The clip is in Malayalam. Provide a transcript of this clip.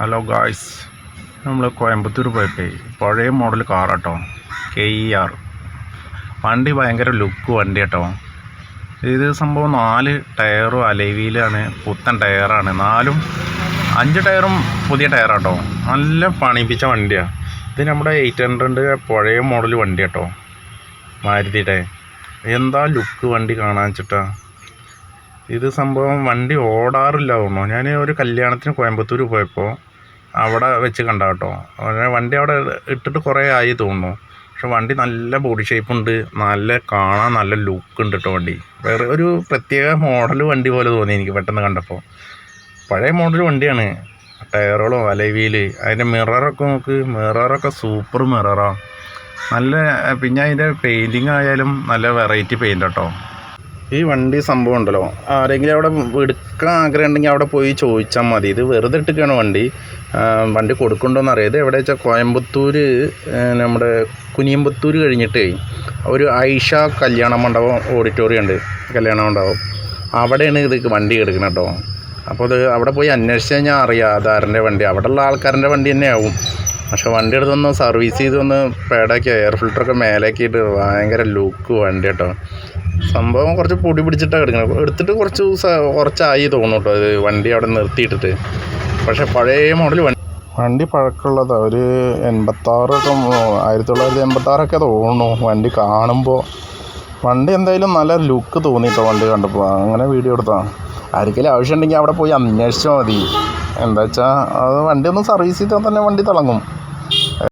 ഹലോ ഗായ്സ് നമ്മൾ കോയമ്പത്തൂർ പോയിട്ട് പഴയ മോഡൽ കാറാട്ടോ കെ ഇ ആർ വണ്ടി ഭയങ്കര ലുക്ക് വണ്ടി കേട്ടോ ഇത് സംഭവം നാല് ടയറും അലവിയിലാണ് പുത്തൻ ടയറാണ്. നാലും അഞ്ച് ടയറും പുതിയ ടയറാട്ടോ. നല്ല പണിപ്പിച്ച വണ്ടിയാണ് ഇത് നമ്മുടെ എയ്റ്റ് ഹൺഡ്രഡ് പഴയ മോഡൽ വണ്ടി കേട്ടോ മാരുതിയുടെ. എന്താ ലുക്ക് വണ്ടി കാണാൻ വെച്ചിട്ടാ? ഇത് സംഭവം വണ്ടി ഓടാറില്ല തോന്നുന്നു. ഞാൻ ഒരു കല്യാണത്തിന് കോയമ്പത്തൂർ പോയപ്പോൾ അവിടെ വെച്ച് കണ്ട കേട്ടോ. വണ്ടി അവിടെ ഇട്ടിട്ട് കുറേ ആയി തോന്നുന്നു. പക്ഷെ വണ്ടി നല്ല ബോഡി ഷേപ്പ് ഉണ്ട്. നല്ല കാണാൻ നല്ല ലുക്ക് ഉണ്ട് കേട്ടോ വണ്ടി. വേറെ ഒരു പ്രത്യേക മോഡൽ വണ്ടി പോലെ തോന്നി എനിക്ക് പെട്ടെന്ന് കണ്ടപ്പോൾ പഴയ മോഡൽ വണ്ടിയാണ്. ടയറുകളും അലവീൽ അതിന്റെ മിററൊക്കെ നോക്ക്. മിററൊക്കെ സൂപ്പർ മിററാണ് നല്ല പിന്നെ അതിന്റെ പെയിന്റിങ് ആയാലും നല്ല വെറൈറ്റി പെയിന്റ് കേട്ടോ ഈ വണ്ടി സംഭവം ഉണ്ടല്ലോ. ആരെങ്കിലും അവിടെ എടുക്കാൻ ആഗ്രഹം ഉണ്ടെങ്കിൽ അവിടെ പോയി ചോദിച്ചാൽ മതി. ഇത് വെറുതെ ഇട്ടിക്കാണ് വണ്ടി. വണ്ടി കൊടുക്കണ്ടോന്ന് അറിയാം. എവിടെ വെച്ചാൽ കോയമ്പത്തൂർ നമ്മുടെ കുനിയമ്പത്തൂർ കഴിഞ്ഞിട്ട് ഒരു ഐഷ കല്യാണ മണ്ഡപം ഓഡിറ്റോറിയം ഉണ്ട്. കല്യാണ മണ്ഡപം. അവിടെയാണ് ഇത് വണ്ടി എടുക്കുന്നത് കേട്ടോ. അപ്പോൾ അത് അവിടെ പോയി അന്വേഷിച്ച് കഴിഞ്ഞാൽ അറിയാം. അതാരന്റെ വണ്ടി. അവിടെയുള്ള ആൾക്കാരന്റെ വണ്ടി തന്നെ ആവും പക്ഷെ വണ്ടി എടുത്തൊന്ന് സർവീസ് ചെയ്തൊന്ന് പേടാക്കി എയർ ഫിൽറ്ററൊക്കെ മേലാക്കിയിട്ട് ഭയങ്കര ലുക്ക് വണ്ടി കേട്ടോ. സംഭവം കുറച്ച് പൊടി പിടിച്ചിട്ടാണ് എടുക്കുന്നത് എടുത്തിട്ട് കുറച്ച് ദിവസം കുറച്ചായി തോന്നുന്നു കേട്ടോ ഇത് വണ്ടി അവിടെ നിർത്തിയിട്ടിട്ട്. പക്ഷെ പഴയ മോഡൽ വണ്ടി വണ്ടി പഴക്കമുള്ളതാണ് ഒരു എൺപത്താറൊക്കെ ആയിരത്തി തൊള്ളായിരത്തി എൺപത്താറൊക്കെ തോന്നുന്നു വണ്ടി കാണുമ്പോൾ വണ്ടി എന്തായാലും നല്ല ലുക്ക് തോന്നിയിട്ടോ വണ്ടി കണ്ടപ്പോൾ അങ്ങനെ വീഡിയോ എടുത്താണ് ആർക്കെങ്കിലും ആവശ്യമുണ്ടെങ്കിൽ അവിടെ പോയി അന്വേഷിച്ചാൽ മതി. എന്താ വെച്ചാൽ അത് വണ്ടി ഒന്ന് സർവീസ് ചെയ്താൽ തന്നെ വണ്ടി തിളങ്ങും.